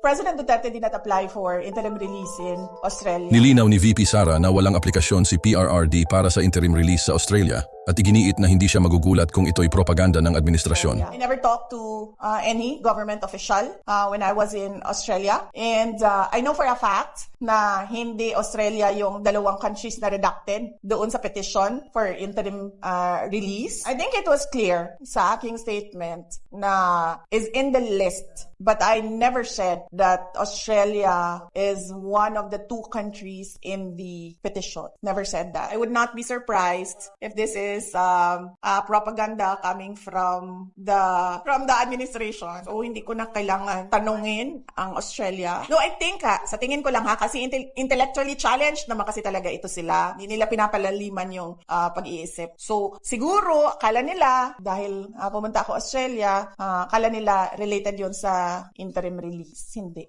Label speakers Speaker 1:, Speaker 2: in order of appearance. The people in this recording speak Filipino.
Speaker 1: President Duterte did not apply for interim release in Australia.
Speaker 2: Nilinaw ni VP Sara na walang aplikasyon si PRRD para sa interim release sa Australia at iginiit na hindi siya magugulat kung ito'y propaganda ng administrasyon.
Speaker 1: I never talked to uh, any government official uh, when I was in Australia. And uh, I know for a fact na hindi Australia yung dalawang countries na redacted doon sa petition for interim uh, release. I think it was clear sa aking statement na is in the list. But I never said that Australia is one of the two countries in the petition. Never said that. I would not be surprised if this is um, uh, propaganda coming from the from the administration. So hindi ko na kailangan tanungin ang Australia. No, I think ha, sa tingin ko lang ha, kasi inte- intellectually challenged naman kasi talaga ito sila. Hindi nila pinapalaliman yung ah, pag-iisip. So siguro, akala nila, dahil ah, pumunta ako Australia, ah, akala nila related yon sa interim release. Hindi.